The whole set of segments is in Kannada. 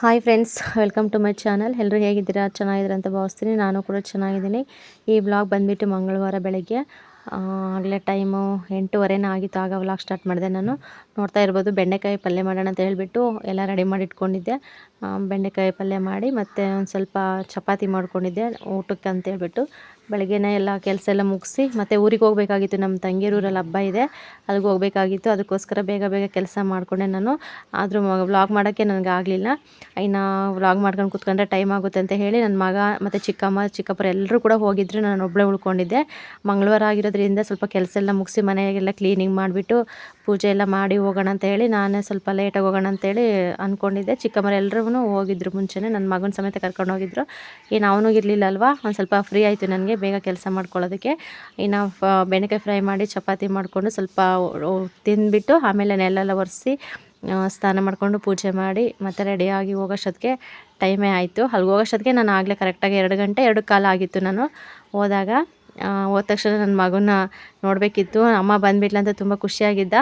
Hi friends welcome to my channel ಎಲ್ಲರೂ ಹೇಗಿದ್ದೀರಾ? ಚೆನ್ನಾಗಿದ್ದೀರಾ ಅಂತ ಭಾವಿಸ್ತೀನಿ. ನಾನು ಕೂಡ ಚೆನ್ನಾಗಿದ್ದೀನಿ. ಈ ವ್ಲಾಗ್ ಬಂದುಬಿಟ್ಟು ಮಂಗಳವಾರ ಬೆಳಗ್ಗೆ ಆಗಲೇ ಟೈಮು ಎಂಟೂವರೆನೇ ಆಗಿತ್ತು. ಆಗ ವ್ಲಾಗ್ ಸ್ಟಾರ್ಟ್ ಮಾಡಿದೆ ನಾನು. ನೋಡ್ತಾ ಇರ್ಬೋದು, ಬೆಂಡೆಕಾಯಿ ಪಲ್ಯ ಮಾಡೋಣ ಅಂತ ಹೇಳಿಬಿಟ್ಟು ಎಲ್ಲ ರೆಡಿ ಮಾಡಿ ಇಟ್ಕೊಂಡಿದ್ದೆ. ಬೆಂಡೆಕಾಯಿ ಪಲ್ಯ ಮಾಡಿ ಮತ್ತು ಒಂದು ಸ್ವಲ್ಪ ಚಪಾತಿ ಮಾಡ್ಕೊಂಡಿದ್ದೆ ಊಟಕ್ಕೆ ಅಂತ ಹೇಳ್ಬಿಟ್ಟು. ಬೆಳಗ್ಗೆನೇ ಎಲ್ಲ ಕೆಲಸ ಎಲ್ಲ ಮುಗಿಸಿ, ಮತ್ತು ಊರಿಗೆ ಹೋಗಬೇಕಾಗಿತ್ತು. ನಮ್ಮ ತಂಗಿಯರೂರಲ್ಲಿ ಹಬ್ಬ ಇದೆ. ಅಲ್ಲಿಗೆ ಹೋಗಬೇಕಾಗಿತ್ತು. ಅದಕ್ಕೋಸ್ಕರ ಬೇಗ ಬೇಗ ಕೆಲಸ ಮಾಡಿಕೊಂಡೆ ನಾನು. ಆದರೂ ವ್ಲಾಗ್ ಮಾಡೋಕ್ಕೆ ನನಗೆ ಆಗಲಿಲ್ಲ. ಇನ್ನು ವ್ಲಾಗ್ ಮಾಡ್ಕೊಂಡು ಕೂತ್ಕೊಂಡ್ರೆ ಟೈಮ್ ಆಗುತ್ತೆ ಅಂತ ಹೇಳಿ ನನ್ನ ಮಗ ಮತ್ತು ಚಿಕ್ಕಮ್ಮ, ಚಿಕ್ಕಪ್ಪರು ಎಲ್ಲರೂ ಕೂಡ ಹೋಗಿದ್ರು. ನಾನು ಒಬ್ಬಳೇ ಉಳ್ಕೊಂಡಿದ್ದೆ. ಮಂಗಳವಾರ ಆಗಿರೋದ್ರಿಂದ ಸ್ವಲ್ಪ ಕೆಲಸ ಎಲ್ಲ ಮುಗಿಸಿ ಮನೆಗೆಲ್ಲ ಕ್ಲೀನಿಂಗ್ ಮಾಡಿಬಿಟ್ಟು ಪೂಜೆ ಎಲ್ಲ ಮಾಡಿ ಹೋಗೋಣ ಅಂತ ಹೇಳಿ ನಾನೇ ಸ್ವಲ್ಪ ಲೇಟಾಗಿ ಹೋಗೋಣ ಅಂತೇಳಿ ಅಂದ್ಕೊಂಡಿದ್ದೆ ಚಿಕ್ಕಮ್ಮರೆಲ್ಲರೂ ಹೋಗಿದ್ರು ಮುಂಚೆನೇ. ನನ್ನ ಮಗನ ಸಮೇತ ಕರ್ಕೊಂಡು ಹೋಗಿದ್ರು. ಏನು ಅವನಿಗಿರಲಿಲ್ಲ ಅಲ್ವಾ? ಒಂದು ಸ್ವಲ್ಪ ಫ್ರೀ ಆಯಿತು ನನಗೆ. ಬೇಗ ಕೆಲಸ ಮಾಡ್ಕೊಳ್ಳೋದಕ್ಕೆ. ಇನ್ನು ಬೆಂಡೆಕಾಯಿ ಫ್ರೈ ಮಾಡಿ ಚಪಾತಿ ಮಾಡಿಕೊಂಡು ಸ್ವಲ್ಪ ತಿಂದುಬಿಟ್ಟು ಆಮೇಲೆ ನೆಲೆಲ್ಲ ಒರೆಸಿ ಸ್ನಾನ ಮಾಡಿಕೊಂಡು ಪೂಜೆ ಮಾಡಿ ಮತ್ತೆ ರೆಡಿಯಾಗಿ ಹೋಗೋಷ್ಟೊತ್ತಿಗೆ ಟೈಮೇ ಆಯಿತು. ಅಲ್ಲಿಗೆ ಹೋಗೋಷ್ಟೊತ್ತಿಗೆ ನಾನು ಆಗಲೇ ಕರೆಕ್ಟಾಗಿ ಎರಡು ಗಂಟೆ, ಎರಡು ಕಾಲ ಆಗಿತ್ತು ನಾನು. ಹೋದಾಗ ಹೋದ ತಕ್ಷಣ ನನ್ನ ಮಗನ ನೋಡಬೇಕಿತ್ತು. ಅಮ್ಮ ಬಂದ್ಬಿಟ್ಲ ಅಂತ ತುಂಬ ಖುಷಿಯಾಗಿದ್ದ.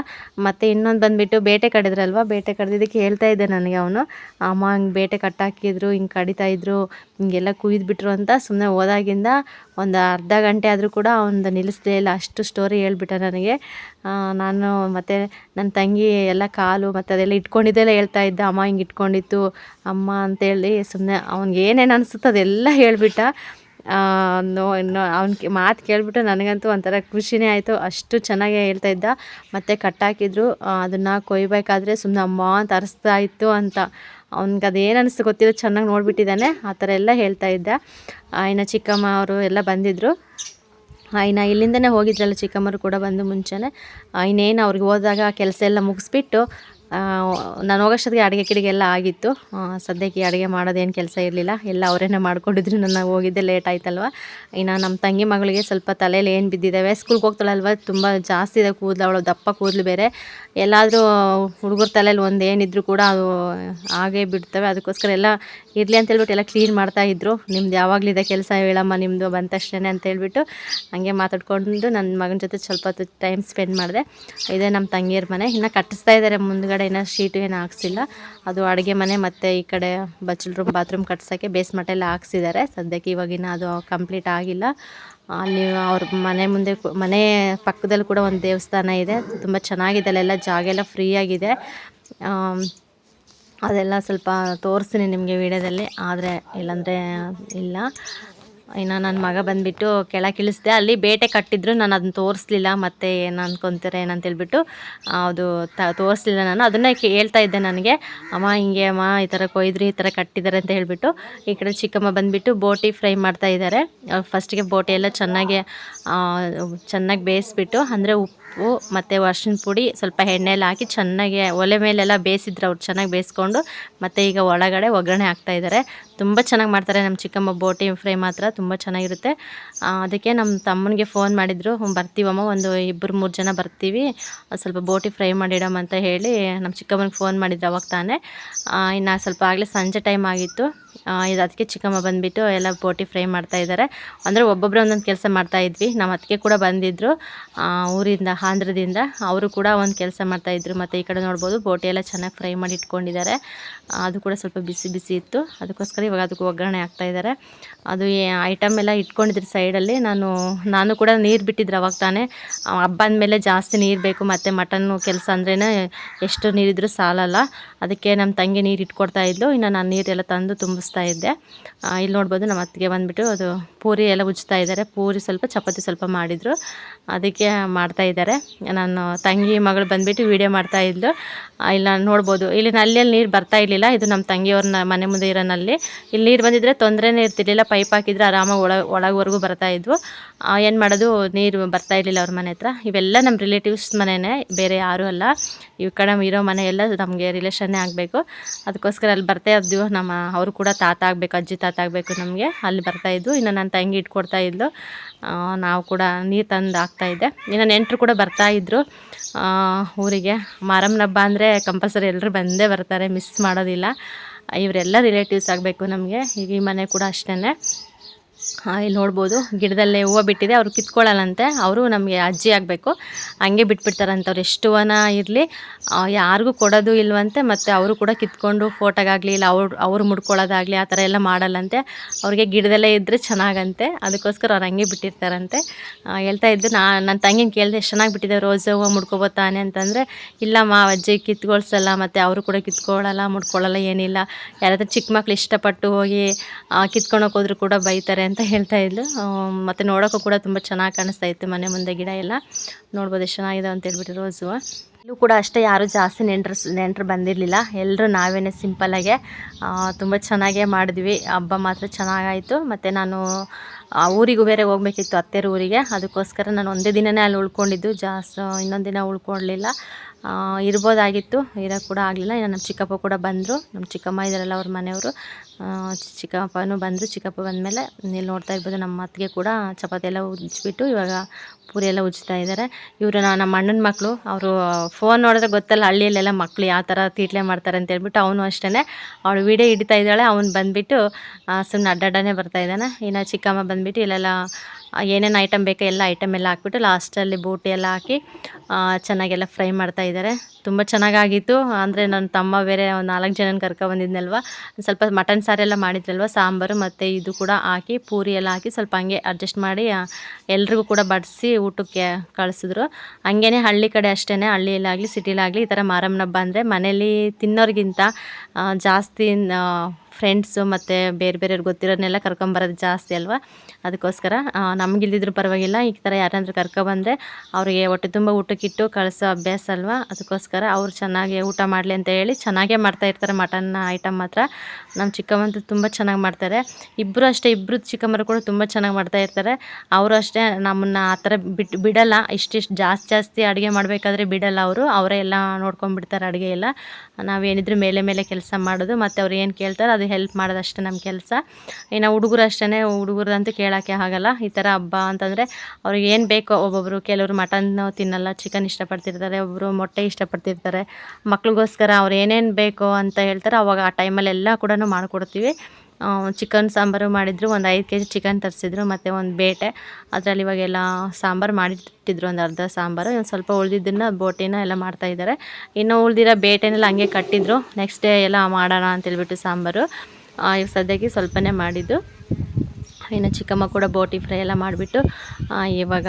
ಮತ್ತು ಇನ್ನೊಂದು ಬಂದುಬಿಟ್ಟು ಬೇಟೆ ಕಡಿದ್ರಲ್ವ? ಬೇಟೆ ಕಡ್ದಿದ್ದಕ್ಕೆ ಹೇಳ್ತಾ ಇದ್ದೆ ನನಗೆ ಅವನು. ಅಮ್ಮ ಹಂಗೆ ಬೇಟೆ ಕಟ್ಟಾಕಿದ್ರು, ಹಿಂಗೆ ಕಡಿತಾಯಿದ್ರು ಹಿಂಗೆಲ್ಲ ಕುಯ್ದುಬಿಟ್ರು ಅಂತ ಸುಮ್ಮನೆ ಹೋದಾಗಿಂದ ಒಂದು ಅರ್ಧ ಗಂಟೆ ಆದರೂ ಕೂಡ ಅವನು ನಿಲ್ಲಿಸ್ಲೇ ಇಲ್ಲ. ಅಷ್ಟು ಸ್ಟೋರಿ ಹೇಳ್ಬಿಟ್ಟ ನನಗೆ. ನಾನು ಮತ್ತು ನನ್ನ ತಂಗಿ ಎಲ್ಲ ಕಾಲು ಮತ್ತು ಅದೆಲ್ಲ ಇಟ್ಕೊಂಡಿದ್ದೆಲ್ಲ ಹೇಳ್ತಾ ಇದ್ದ. ಅಮ್ಮ ಹಿಂಗೆ ಇಟ್ಕೊಂಡಿತ್ತು. ಅಮ್ಮ ಅಂತೇಳಿ ಸುಮ್ಮನೆ ಅವ್ನಿಗೆ ಏನೇನು ಅನಿಸುತ್ತೆ ಅದೆಲ್ಲ ಹೇಳ್ಬಿಟ್ಟ. ನೋ ನೋ, ಅವ್ನ ಮಾತು ಕೇಳಿಬಿಟ್ಟು ನನಗಂತೂ ಒಂಥರ ಖುಷಿನೇ ಆಯಿತು. ಅಷ್ಟು ಚೆನ್ನಾಗಿ ಹೇಳ್ತಾ ಇದ್ದ. ಮತ್ತು ಕಟ್ಟಾಕಿದ್ರು ಅದನ್ನು ಕೊಯ್ಬೇಕಾದ್ರೆ ಸುಮ್ಮನೆ ಅಮ್ಮ ಅಂತ ಅರಸ್ತಾ ಇತ್ತು ಅಂತ. ಅವ್ನಿಗೆ ಅದೇನು ಅನಿಸ್ತು ಗೊತ್ತಿಲ್ಲ. ಚೆನ್ನಾಗಿ ನೋಡಿಬಿಟ್ಟಿದ್ದಾನೆ. ಆ ಥರ ಎಲ್ಲ ಹೇಳ್ತಾ ಇದ್ದ. ಇನ್ನು ಚಿಕ್ಕಮ್ಮ ಅವರು ಎಲ್ಲ ಬಂದಿದ್ದರು ಇನ್ನು ಇಲ್ಲಿಂದನೇ ಹೋಗಿದ್ರಲ್ಲ ಚಿಕ್ಕಮ್ಮರು ಕೂಡ ಬಂದು ಮುಂಚೆನೇ. ಇನ್ನೇನು ಅವ್ರಿಗೆ ಹೋದಾಗ ಕೆಲಸ ಎಲ್ಲ ಮುಗಿಸ್ಬಿಟ್ಟು ನಾನು ಹೋಗೋಷ್ಟೊತ್ತಿಗೆ ಅಡುಗೆ ಕಿಡಿಗೆ ಎಲ್ಲ ಆಗಿತ್ತು ಸದ್ಯಕ್ಕೆ ಅಡುಗೆ ಮಾಡೋದೇನು ಕೆಲಸ ಇರಲಿಲ್ಲ. ಎಲ್ಲ ಅವರೇನೆ ಮಾಡ್ಕೊಂಡಿದ್ರು. ನನ್ನ ಹೋಗಿದ್ದೆ ಲೇಟ್ ಆಯ್ತಲ್ವ? ಇನ್ನು ನಮ್ಮ ತಂಗಿ ಮಗಳಿಗೆ ಸ್ವಲ್ಪ ತಲೆಯಲ್ಲಿ ಏನು ಬಿದ್ದಿದ್ದಾವೆ ಸ್ಕೂಲ್ಗೆ ಹೋಗ್ತಾಳಲ್ವ? ತುಂಬ ಜಾಸ್ತಿ ಇದೆ ಕೂದಲು. ಅವಳು ದಪ್ಪ ಕೂದಲು ಬೇರೆ. ಎಲ್ಲಾದರೂ ಹುಡುಗರ ತಲೆಯಲ್ಲಿ ಒಂದು ಕೂಡ ಅದು ಹಾಗೇ ಬಿಡ್ತವೆ. ಅದಕ್ಕೋಸ್ಕರ ಎಲ್ಲ ಇರಲಿ ಅಂತ ಹೇಳ್ಬಿಟ್ಟು ಎಲ್ಲ ಕ್ಲೀನ್ ಮಾಡ್ತಾ ಇದ್ರು. ನಿಮ್ದು ಯಾವಾಗಲಿದೆ ಕೆಲಸ ಹೇಳಮ್ಮ ನಿಮ್ಮದು ಬಂದ ತಕ್ಷಣ ಅಂತ ಹೇಳ್ಬಿಟ್ಟು ಹಂಗೆ ಮಾತಾಡ್ಕೊಂಡು ನನ್ನ ಮಗನ ಜೊತೆ ಸ್ವಲ್ಪ ಹೊತ್ತು ಟೈಮ್ ಸ್ಪೆಂಡ್ ಮಾಡಿದೆ. ಇದೇ ನಮ್ಮ ತಂಗಿಯರ ಮನೆ. ಇನ್ನು ಕಟ್ಟಿಸ್ತಾ ಇದ್ದಾರೆ ಮುಂದ್ಗಡೆ ಇನ್ನೂ ಶೀಟು ಏನು ಹಾಕ್ಸಿಲ್ಲ. ಅದು ಅಡುಗೆ ಮನೆ ಮತ್ತು ಈ ಕಡೆ ಬಚ್ಚಲ್ ರೂಮ್ ಬಾತ್ರೂಮ್ ಕಟ್ಸೋಕ್ಕೆ ಬೇಸ್ ಎಲ್ಲ ಹಾಕ್ಸಿದ್ದಾರೆ ಸದ್ಯಕ್ಕೆ ಇವಾಗಿನ ಅದು ಕಂಪ್ಲೀಟ್ ಆಗಿಲ್ಲ. ಅಲ್ಲಿ ಅವ್ರ ಮನೆ ಮುಂದೆ ಮನೆ ಪಕ್ಕದಲ್ಲಿ ಕೂಡ ಒಂದು ದೇವಸ್ಥಾನ ಇದೆ. ತುಂಬ ಚೆನ್ನಾಗಿದೆ ಅಲ್ಲೆಲ್ಲ ಜಾಗ ಎಲ್ಲ ಫ್ರೀ ಅದೆಲ್ಲ ಸ್ವಲ್ಪ ತೋರಿಸ್ತೀನಿ ನಿಮಗೆ ವೀಡಿಯೋದಲ್ಲಿ, ಆದರೆ ಇಲ್ಲಾಂದರೆ ಇಲ್ಲ. ಇನ್ನು ನನ್ನ ಮಗ ಬಂದುಬಿಟ್ಟು ಕೆಳಗೆ ಇಳಿಸ್ದೆ, ಅಲ್ಲಿ ಬೇಟೆ ಕಟ್ಟಿದ್ರು ನಾನು ಅದನ್ನ ತೋರಿಸ್ಲಿಲ್ಲ, ಮತ್ತೆ ಏನು ಅನ್ಕೊತಾರೆ ಏನಂತೇಳ್ಬಿಟ್ಟು ಅದು ತ, ತೋರಿಸ್ಲಿಲ್ಲ ನಾನು. ಅದನ್ನೇ ಹೇಳ್ತಾ ಇದ್ದೆ ನನಗೆ, ಅಮ್ಮ, ಹಿಂಗೆ ಅಮ್ಮ, ಈ ಥರ ಕೊಯ್ದ್ರಿ, ಈ ಥರ ಕಟ್ಟಿದ್ದಾರೆ ಅಂತ ಹೇಳಿಬಿಟ್ಟು, ಈ ಕಡೆ ಚಿಕ್ಕಮ್ಮ ಬಂದುಬಿಟ್ಟು ಬೋಟಿ ಫ್ರೈ ಮಾಡ್ತಾ ಇದ್ದಾರೆ. ಫಸ್ಟಿಗೆ ಬೋಟಿ ಎಲ್ಲ ಚೆನ್ನಾಗಿ ಚೆನ್ನಾಗಿ ಬೇಯಿಸ್ಬಿಟ್ಟು, ಅಂದರೆ ಉಪ್ಪು ಮತ್ತು ಅರ್ಶಿನ ಪುಡಿ, ಸ್ವಲ್ಪ ಎಣ್ಣೆಲಿ ಹಾಕಿ ಚೆನ್ನಾಗಿ ಒಲೆ ಮೇಲೆಲ್ಲ ಬೇಯಿಸಿದ್ರು ಅವ್ರು ಚೆನ್ನಾಗಿ ಬೇಯಿಸ್ಕೊಂಡು ಮತ್ತು ಈಗ ಒಳಗಡೆ ಒಗ್ಗರಣೆ ಹಾಕ್ತಾ ಇದ್ದಾರೆ. ತುಂಬ ಚೆನ್ನಾಗಿ ಮಾಡ್ತಾರೆ ನಮ್ಮ ಚಿಕ್ಕಮ್ಮ ಬೋಟಿ ಫ್ರೈ ಮಾತ್ರ, ತುಂಬ ಚೆನ್ನಾಗಿರುತ್ತೆ. ಅದಕ್ಕೆ ನಮ್ಮ ತಮ್ಮನಿಗೆ ಫೋನ್ ಮಾಡಿದರು ಬರ್ತೀವಮ್ಮ, ಒಂದು ಇಬ್ಬರು ಮೂರು ಜನ ಬರ್ತೀವಿ, ಸ್ವಲ್ಪ ಬೋಟಿ ಫ್ರೈ ಮಾಡಿಡಮ್ಮ ಅಂತ ಹೇಳಿ ನಮ್ಮ ಚಿಕ್ಕಮ್ಮನಿಗೆ ಫೋನ್ ಮಾಡಿದ್ರು ಅವಾಗ ತಾನೇ. ಇನ್ನು ಸ್ವಲ್ಪ ಆಗಲೇ ಸಂಜೆ ಟೈಮ್ ಆಗಿತ್ತು ಇದು ಅದಕ್ಕೆ ಚಿಕ್ಕಮ್ಮ ಬಂದುಬಿಟ್ಟು ಎಲ್ಲ ಬೋಟಿ ಫ್ರೈ ಮಾಡ್ತಾ ಇದ್ದಾರೆ. ಅಂದರೆ ಒಬ್ಬೊಬ್ಬರು ಒಂದೊಂದು ಕೆಲಸ ಮಾಡ್ತಾ ಇದ್ವಿ. ನಮ್ಮ ಅತ್ತಿಗೆ ಕೂಡ ಬಂದಿದ್ದರು ಊರಿಂದ, ಆಂಧ್ರದಿಂದ. ಅವರು ಕೂಡ ಒಂದು ಕೆಲಸ ಮಾಡ್ತಾಯಿದ್ರು ಮತ್ತು ಈ ಕಡೆ ನೋಡ್ಬೋದು, ಬೋಟಿ ಎಲ್ಲ ಚೆನ್ನಾಗಿ ಫ್ರೈ ಮಾಡಿ ಇಟ್ಕೊಂಡಿದ್ದಾರೆ. ಅದು ಕೂಡ ಸ್ವಲ್ಪ ಬಿಸಿ ಬಿಸಿ ಇತ್ತು. ಅದಕ್ಕೋಸ್ಕರ ಇವಾಗ ಅದಕ್ಕೆ ಒಗ್ಗರಣೆ ಹಾಕ್ತಾ ಇದ್ದಾರೆ. ಅದು ಐಟಮ್ ಎಲ್ಲ ಇಟ್ಕೊಂಡಿದ್ರು ಸೈಡಲ್ಲಿ ನಾನು ನಾನು ಕೂಡ ನೀರು ಬಿಟ್ಟಿದ್ರು ಅವಾಗ ತಾನೇ. ಹಬ್ಬ ಅಂದಮೇಲೆ ಜಾಸ್ತಿ ನೀರು ಬೇಕು, ಮತ್ತು ಮಟನ್ನು ಕೆಲಸ ಅಂದ್ರೇ ಎಷ್ಟು ನೀರಿದ್ರೂ ಸಾಲಲ್ಲ. ಅದಕ್ಕೆ ನಮ್ಮ ತಂಗಿ ನೀರು ಇಟ್ಕೊಡ್ತಾ ಇದ್ಲು. ಇನ್ನು ನಾನು ನೀರೆಲ್ಲ ತಂದು ತುಂಬಿಸ್ತಾ ಇದ್ದೆ. ಇಲ್ಲಿ ನೋಡ್ಬೋದು ನಮ್ಮ ಅತ್ತಿಗೆ ಬಂದುಬಿಟ್ಟು ಅದು ಪೂರಿ ಎಲ್ಲ ಉಜ್ತಾ ಇದ್ದಾರೆ. ಪೂರಿ ಸ್ವಲ್ಪ, ಚಪಾತಿ ಸ್ವಲ್ಪ ಮಾಡಿದರು. ಅದಕ್ಕೆ ಮಾಡ್ತಾ ಇದ್ದಾರೆ. ನಾನು ತಂಗಿ ಮಗಳು ಬಂದುಬಿಟ್ಟು ವೀಡಿಯೋ ಮಾಡ್ತಾ ಇದ್ಲು. ಇಲ್ಲಿ ನಾನು ನೋಡ್ಬೋದು. ಇಲ್ಲಿ ನಲ್ಲಿಯಲ್ಲಿ ನೀರು ಬರ್ತಾ ಇರಲಿಲ್ಲ. ಇದು ನಮ್ಮ ತಂಗಿಯವ್ರನ್ನ ಮನೆ ಮುಂದೆ ಇರೋ ನಲ್ಲಿ ಇಲ್ಲಿ ನೀರು ಬಂದಿದ್ರೆ ತೊಂದರೆನೇ ಇರ್ತಿರ್ಲಿಲ್ಲ. ಪೈಪ್ ಹಾಕಿದ್ರೆ ಆರಾಮಾಗಿ ಒಳ ಒಳಗವರೆಗೂ ಬರ್ತಾ ಇದ್ವು. ಏನು ಮಾಡೋದು? ನೀರು ಬರ್ತಾ ಇರಲಿಲ್ಲ ಅವ್ರ ಮನೆ ಹತ್ರ. ಇವೆಲ್ಲ ನಮ್ಮ ರಿಲೇಟಿವ್ಸ್ ಮನೆಯೇ ಬೇರೆ ಯಾರೂ ಅಲ್ಲ. ಈ ಕಡೆ ಇರೋ ಮನೆ ಎಲ್ಲ ನಮಗೆ ರಿಲೇಷನ್ನೇ ಆಗಬೇಕು. ಅದಕ್ಕೋಸ್ಕರ ಅಲ್ಲಿ ಬರ್ತಾ ಇದ್ವು. ನಮ್ಮ, ಅವರು ಕೂಡ ತಾತ ಆಗಬೇಕು, ಅಜ್ಜಿ ತಾತ ಆಗಬೇಕು ನಮಗೆ. ಅಲ್ಲಿ ಬರ್ತಾ ಇದ್ವು. ಇನ್ನು ನನ್ನ ತಂಗಿ ಇಟ್ಕೊಡ್ತಾ ಇದ್ಲು. ನಾವು ಕೂಡ ನೀರು ತಂದು ಹಾಕ್ತಾ ಇದ್ದೆ. ಇನ್ನು ನೆಂಟರು ಕೂಡ ಬರ್ತಾ ಆ, ಊರಿಗೆ. ಮಾರಮ್ಮನ ಹಬ್ಬ ಅಂದರೆ ಕಂಪಲ್ಸರಿ ಎಲ್ಲರೂ ಬಂದೇ ಬರ್ತಾರೆ ಮಿಸ್ ಮಾಡೋದಿಲ್ಲ. ಇವರೆಲ್ಲ ರಿಲೇಟಿವ್ಸ್ ಆಗಬೇಕು ನಮಗೆ. ಈಗ ಈ ಮನೆ ಕೂಡ ಅಷ್ಟೇ ಇಲ್ಲಿ ನೋಡ್ಬೋದು. ಗಿಡದಲ್ಲೇ ಹೂವು ಬಿಟ್ಟಿದೆ. ಅವರು ಕಿತ್ಕೊಳ್ಳಲ್ಲಂತೆ. ಅವರು ನಮಗೆ ಅಜ್ಜಿ ಆಗಬೇಕು. ಹಂಗೆ ಬಿಟ್ಬಿಡ್ತಾರಂತೆ ಅವ್ರು. ಎಷ್ಟು ಹೂವನ ಇರಲಿ ಯಾರಿಗೂ ಕೊಡೋದು ಇಲ್ವಂತೆ, ಮತ್ತು ಅವರು ಕೂಡ ಕಿತ್ಕೊಂಡು ಫೋಟೋಗಾಗಲಿ, ಇಲ್ಲ ಅವ್ರು ಅವ್ರು ಮುಡ್ಕೊಳ್ಳೋದಾಗಲಿ, ಆ ಥರ ಎಲ್ಲ ಮಾಡಲ್ಲಂತೆ. ಅವ್ರಿಗೆ ಗಿಡದಲ್ಲೇ ಇದ್ದರೆ ಚೆನ್ನಾಗಂತೆ. ಅದಕ್ಕೋಸ್ಕರ ಅವ್ರು ಹಂಗೆ ಬಿಟ್ಟಿರ್ತಾರಂತೆ. ಹೇಳ್ತಾ ಇದ್ದು, ನಾ ನನ್ನ ತಂಗಿನ ಕೇಳಿದೆ, ಎಷ್ಟು ಚೆನ್ನಾಗಿ ಬಿಟ್ಟಿದೆ ರೋಸ್ ಹೂವು ಮುಡ್ಕೊಬೋತಾನೆ? ಅಂತಂದರೆ ಇಲ್ಲಮ್ಮ ಅಜ್ಜಿ ಕಿತ್ಕೊಳ್ಸಲ್ಲ, ಮತ್ತು ಅವರು ಕೂಡ ಕಿತ್ಕೊಳ್ಳಲ್ಲ ಮುಡ್ಕೊಳ್ಳಲ್ಲ ಏನಿಲ್ಲ. ಯಾರಾದ್ರೂ ಚಿಕ್ಕ ಮಕ್ಳು ಇಷ್ಟಪಟ್ಟು ಹೋಗಿ ಕಿತ್ಕೊಳಕ್ಕೆ ಹೋದ್ರು ಕೂಡ ಬೈತಾರೆ. ಅಂತ ಹೇಳ್ತಾ ಇದ್ಲು. ಮತ್ತು ನೋಡೋಕ್ಕೂ ಕೂಡ ತುಂಬ ಚೆನ್ನಾಗಿ ಕಾಣಿಸ್ತಾ ಇತ್ತು ಮನೆ ಮುಂದೆ ಗಿಡ ಎಲ್ಲ. ನೋಡ್ಬೋದು ಎಷ್ಟು ಚೆನ್ನಾಗಿದೆ ಅಂತ ಹೇಳ್ಬಿಟ್ಟು ರೋಸು. ಇಲ್ಲೂ ಕೂಡ ಅಷ್ಟೇ ಯಾರು ಜಾಸ್ತಿ ನೆಂಟರು ನೆಂಟರು ಬಂದಿರಲಿಲ್ಲ. ಎಲ್ಲರೂ ನಾವೇನೆ ಸಿಂಪಲ್ಲಾಗೆ ತುಂಬ ಚೆನ್ನಾಗೇ ಮಾಡಿದ್ವಿ. ಹಬ್ಬ ಮಾತ್ರ ಚೆನ್ನಾಗಾಯಿತು. ಮತ್ತು ನಾನು ಊರಿಗೂ ಬೇರೆ ಹೋಗ್ಬೇಕಿತ್ತು ಅತ್ತೆರ ಊರಿಗೆ. ಅದಕ್ಕೋಸ್ಕರ ನಾನು ಒಂದೇ ದಿನನೇ ಅಲ್ಲಿ ಉಳ್ಕೊಂಡಿದ್ದು. ಜಾಸ್ತಿ, ಇನ್ನೊಂದು ದಿನ ಉಳ್ಕೊಳ್ಲಿಲ್ಲ. ಇರ್ಬೋದಾಗಿತ್ತು. ಇರೋ ಕೂಡ ಆಗಲಿಲ್ಲ. ನಮ್ಮ ಚಿಕ್ಕಪ್ಪ ಕೂಡ ಬಂದರು. ನಮ್ಮ ಚಿಕ್ಕಮ್ಮ ಇದರಲ್ಲ ಅವ್ರ ಮನೆಯವರು. ಚಿಕ್ಕಪ್ಪನೂ ಬಂದರು ಚಿಕ್ಕಪ್ಪ ಬಂದಮೇಲೆ ಇಲ್ಲಿ ನೋಡ್ತಾ ಇರ್ಬೋದು ನಮ್ಮ ಅತ್ತಿಗೆ ಕೂಡ ಚಪಾತಿ ಎಲ್ಲ ಉಜ್ಜಿಬಿಟ್ಟು ಇವಾಗ ಪೂರಿ ಎಲ್ಲ ಉಜ್ತಾ ಇದ್ದಾರೆ. ಇವರು ನಮ್ಮ ಅಣ್ಣನ ಮಕ್ಕಳು ಅವರು ಫೋನ್ ನೋಡಿದ್ರೆ ಗೊತ್ತಲ್ಲ ಹಳ್ಳಿಯಲ್ಲೆಲ್ಲ ಮಕ್ಕಳು ಯಾವ ಥರ ತೀಟ್ಲೆ ಮಾಡ್ತಾರೆ ಅಂತ ಹೇಳ್ಬಿಟ್ಟು ಅವನು ಅಷ್ಟೇ ಅವಳು ವಿಡಿಯೋ ಹಿಡಿತಾ ಇದ್ದಾಳೆ, ಅವ್ನು ಬಂದುಬಿಟ್ಟು ಸುಮ್ಮನೆ ಅಡ್ಡಾಡನೆ ಬರ್ತಾ ಇದ್ದಾನೆ. ಇನ್ನು ಚಿಕ್ಕಮ್ಮ ಬಂದುಬಿಟ್ಟು ಇಲ್ಲೆಲ್ಲ ಏನೇನು ಐಟಮ್ ಬೇಕೋ ಎಲ್ಲ ಐಟಮ್ ಎಲ್ಲ ಹಾಕ್ಬಿಟ್ಟು ಲಾಸ್ಟಲ್ಲಿ ಬೂಟಿ ಎಲ್ಲ ಹಾಕಿ ಚೆನ್ನಾಗೆಲ್ಲ ಫ್ರೈ ಮಾಡ್ತಾ ಇದ್ದಾರೆ. ತುಂಬ ಚೆನ್ನಾಗಾಗಿತ್ತು. ಅಂದರೆ ನನ್ನ ತಮ್ಮ ಬೇರೆ ಒಂದು ನಾಲ್ಕು ಜನನ ಕರ್ಕೊಬಂದಿದ್ನಲ್ವ ಸ್ವಲ್ಪ ಮಟನ್ ಸಾರೆಲ್ಲ ಮಾಡಿದ್ರಲ್ವ? ಸಾಂಬಾರು ಮತ್ತು ಇದು ಕೂಡ ಹಾಕಿ, ಪೂರಿ ಎಲ್ಲ ಹಾಕಿ ಸ್ವಲ್ಪ ಹಂಗೆ ಅಡ್ಜಸ್ಟ್ ಮಾಡಿ ಎಲ್ರಿಗೂ ಕೂಡ ಬಡಿಸಿ ಊಟಕ್ಕೆ ಕಳಿಸಿದ್ರು. ಹಂಗೇ ಹಳ್ಳಿ ಕಡೆ ಅಷ್ಟೇ ಹಳ್ಳಿಯಲ್ಲಾಗಲಿ ಸಿಟಿಲಾಗಲಿ ಈ ಥರ ಮಾರಮ್ಮನ ಹಬ್ಬ ಅಂದರೆ ಮನೇಲಿ ತಿನ್ನೋರಿಗಿಂತ ಜಾಸ್ತಿ ಫ್ರೆಂಡ್ಸು ಮತ್ತು ಬೇರೆ ಬೇರೆಯವ್ರು ಗೊತ್ತಿರೋನ್ನೆಲ್ಲ ಕರ್ಕೊಂಬರೋದು ಜಾಸ್ತಿ ಅಲ್ವಾ? ಅದಕ್ಕೋಸ್ಕರ ನಮಗಿಲ್ದಿದ್ರು ಪರವಾಗಿಲ್ಲ. ಈ ಥರ ಯಾರಾದರೂ ಕರ್ಕೊಬಂದರೆ ಅವರಿಗೆ ಹೊಟ್ಟೆ ತುಂಬ ಊಟಕ್ಕಿಟ್ಟು ಕಳಿಸೋ ಅಭ್ಯಾಸ ಅಲ್ವಾ? ಅದಕ್ಕೋಸ್ಕರ ಅವ್ರು ಚೆನ್ನಾಗಿ ಊಟ ಮಾಡಲಿ ಅಂತ ಹೇಳಿ ಚೆನ್ನಾಗೇ ಮಾಡ್ತಾ ಇರ್ತಾರೆ ಮಟನ್ ಐಟಮ್ ಮಾತ್ರ. ನಮ್ಮ ಚಿಕ್ಕಮ್ಮಂತೂ ತುಂಬ ಚೆನ್ನಾಗಿ ಮಾಡ್ತಾರೆ. ಇಬ್ಬರು ಅಷ್ಟೇ ಇಬ್ಬರು ಚಿಕ್ಕಮ್ಮರು ಕೂಡ ತುಂಬ ಚೆನ್ನಾಗಿ ಮಾಡ್ತಾ ಇರ್ತಾರೆ. ಅವರು ಅಷ್ಟೇ ನಮ್ಮನ್ನು ಆ ಥರ ಬಿಟ್ಟು ಬಿಡಲ್ಲ. ಇಷ್ಟಿಷ್ಟು ಜಾಸ್ತಿ ಜಾಸ್ತಿ ಅಡುಗೆ ಮಾಡಬೇಕಾದ್ರೆ ಬಿಡಲ್ಲ ಅವರು. ಅವರೇ ಎಲ್ಲ ನೋಡ್ಕೊಂಡ್ಬಿಡ್ತಾರೆ ಅಡುಗೆ ಎಲ್ಲ ನಾವೇನಿದ್ರು ಮೇಲೆ ಮೇಲೆ ಕೆಲಸ ಮಾಡೋದು. ಮತ್ತು ಅವ್ರು ಏನು ಕೇಳ್ತಾರೆ ಅದು ಹೆಲ್ಪ್ ಮಾಡೋದಷ್ಟೇ ನಮ್ಮ ಕೆಲಸ. ಇನ್ನು ಹುಡುಗರು ಅಷ್ಟೇ ಹುಡುಗರಂತೂ ಕೇಳೋಕ್ಕೆ ಆಗಲ್ಲ. ಈ ಥರ ಹಬ್ಬ ಅಂತಂದರೆ ಅವ್ರಿಗೆ ಏನು ಬೇಕೋ ಒಬ್ಬೊಬ್ಬರು ಕೆಲವರು ಮಟನ್ ತಿನ್ನಲ್ಲ ಚಿಕನ್ ಇಷ್ಟಪಡ್ತಿರ್ತಾರೆ ಒಬ್ಬರು ಮೊಟ್ಟೆ ಇಷ್ಟಪಡ್ತಿರ್ತಾರೆ. ಮಕ್ಳಿಗೋಸ್ಕರ ಅವ್ರು ಏನೇನು ಬೇಕೋ ಅಂತ ಹೇಳ್ತಾರೆ, ಅವಾಗ ಆ ಟೈಮಲ್ಲೆಲ್ಲ ಕೂಡ ಮಾಡಿಕೊಡ್ತೀವಿ. ಚಿಕನ್ ಸಾಂಬಾರು ಮಾಡಿದ್ರು, ಒಂದು ಐದು ಕೆ ಜಿ ಚಿಕನ್ ತರಿಸಿದ್ರು, ಮತ್ತು ಒಂದು ಬೇಟೆ. ಅದರಲ್ಲಿ ಇವಾಗೆಲ್ಲ ಸಾಂಬಾರು ಮಾಡಿಟ್ಟಿದ್ರು ಒಂದು ಅರ್ಧ ಸಾಂಬಾರು. ಇನ್ನು ಸ್ವಲ್ಪ ಉಳಿದಿದ್ದನ್ನು ಬೋಟಿನ ಎಲ್ಲ ಮಾಡ್ತಾಯಿದ್ದಾರೆ ಇನ್ನು ಉಳಿದಿರೋ ಬೇಟೆನೆಲ್ಲ ಹಂಗೆ ಕಟ್ಟಿದ್ರು. ನೆಕ್ಸ್ಟ್ ಡೇ ಎಲ್ಲ ಮಾಡೋಣ ಅಂತೇಳ್ಬಿಟ್ಟು ಸಾಂಬಾರು. ಈಗ ಸದ್ಯಕ್ಕೆ ಸ್ವಲ್ಪನೇ ಮಾಡಿದ್ದು. ಇನ್ನು ಚಿಕ್ಕಮ್ಮ ಕೂಡ ಬೋಟಿ ಫ್ರೈ ಎಲ್ಲ ಮಾಡಿಬಿಟ್ಟು ಇವಾಗ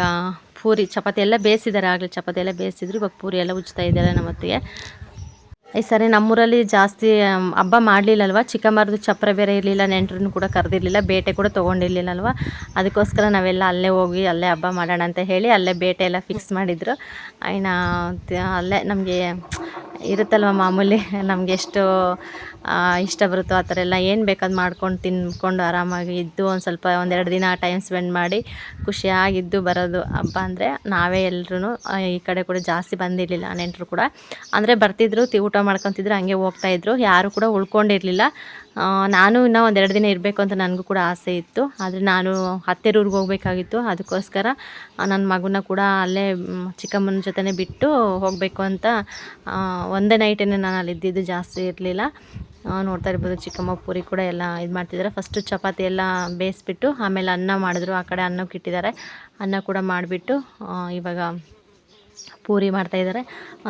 ಪೂರಿ, ಚಪಾತಿ ಎಲ್ಲ ಬೇಯಿಸಿದ್ದಾರೆ. ಆಗಲೇ ಚಪಾತಿ ಎಲ್ಲ ಬೇಯಿಸಿದ್ರು. ಇವಾಗ ಪೂರಿ ಎಲ್ಲ ಉಜ್ತಾ ಇದ್ದಾರೆ ನಮ್ಮ ಅತ್ತಿಗೆ. ಈ ಸರಿ, ನಮ್ಮೂರಲ್ಲಿ ಜಾಸ್ತಿ ಹಬ್ಬ ಮಾಡಲಿಲ್ಲಲ್ವ? ಚಿಕ್ಕಮ್ಮರದು ಚಪ್ಪರ ಬೇರೆ ಇರಲಿಲ್ಲ, ನೆಂಟರನ್ನು ಕೂಡ ಕರೆದಿರಲಿಲ್ಲ, ಬೇಟೆ ಕೂಡ ತೊಗೊಂಡಿರ್ಲಿಲ್ಲಲ್ವ? ಅದಕ್ಕೋಸ್ಕರ ನಾವೆಲ್ಲ ಅಲ್ಲೇ ಹೋಗಿ, ಅಲ್ಲೇ ಹಬ್ಬ ಮಾಡೋಣ ಅಂತ ಹೇಳಿ ಅಲ್ಲೇ ಬೇಟೆ ಎಲ್ಲ ಫಿಕ್ಸ್ ಮಾಡಿದ್ರು. ಇನ್ನು ಅಲ್ಲೇ ನಮಗೆ ಇರುತ್ತಲ್ವ ಮಾಮೂಲಿ, ನಮಗೆ ಎಷ್ಟು ಇಷ್ಟ ಬರುತ್ತೋ ಆ ಥರ ಎಲ್ಲ ಏನು ಬೇಕಾದ್ ಮಾಡ್ಕೊಂಡು ತಿನ್ಕೊಂಡು ಆರಾಮಾಗಿ ಇದ್ದು ಒಂದು ಸ್ವಲ್ಪ ಒಂದೆರಡು ದಿನ ಟೈಮ್ ಸ್ಪೆಂಡ್ ಮಾಡಿ ಖುಷಿಯಾಗಿದ್ದು ಬರೋದು. ಹಬ್ಬ ಅಂದರೆ ನಾವೇ ಎಲ್ಲರೂ ಈ ಕಡೆ ಕೂಡ ಜಾಸ್ತಿ ಬಂದಿರಲಿಲ್ಲ, ನೆಂಟರು ಕೂಡ. ಅಂದರೆ ಬರ್ತಿದ್ರು, ತಿ, ಊಟ ಮಾಡ್ಕೊತಿದ್ರು, ಹಂಗೆ ಹೋಗ್ತಾಯಿದ್ರು ಯಾರು ಕೂಡ ಉಳ್ಕೊಂಡಿರಲಿಲ್ಲ. ನಾನು ಇನ್ನೂ ಒಂದೆರಡು ದಿನ ಇರಬೇಕು ಅಂತ ನನಗೂ ಕೂಡ ಆಸೆ ಇತ್ತು. ಆದರೆ ನಾನು ಅತ್ತೆರೂರಿಗೆ ಹೋಗಬೇಕಾಗಿತ್ತು. ಅದಕ್ಕೋಸ್ಕರ ನನ್ನ ಮಗುನ ಕೂಡ ಅಲ್ಲೇ ಚಿಕ್ಕಮ್ಮನ ಜೊತೆನೇ ಬಿಟ್ಟು ಹೋಗಬೇಕು ಅಂತ ಒಂದೇ ನೈಟೇ ನಾನು ಅಲ್ಲಿ ಇದ್ದಿದ್ದು ಜಾಸ್ತಿ ಇರಲಿಲ್ಲ. ನೋಡ್ತಾ ಇರ್ಬೋದು. ಚಿಕ್ಕಮ್ಮ ಪೂರಿ ಕೂಡ ಎಲ್ಲ ಇದು ಮಾಡ್ತಿದ್ದಾರೆ ಫಸ್ಟು ಚಪಾತಿ ಎಲ್ಲ ಬೇಯಿಸ್ಬಿಟ್ಟು ಆಮೇಲೆ ಅನ್ನ ಮಾಡಿದ್ರು. ಆ ಕಡೆ ಅನ್ನಕ್ಕೆ ಇಟ್ಟಿದ್ದಾರೆ. ಅನ್ನ ಕೂಡ ಮಾಡಿಬಿಟ್ಟು ಇವಾಗ ಪೂರಿ ಮಾಡ್ತಾ ಇದ್ದಾರೆ.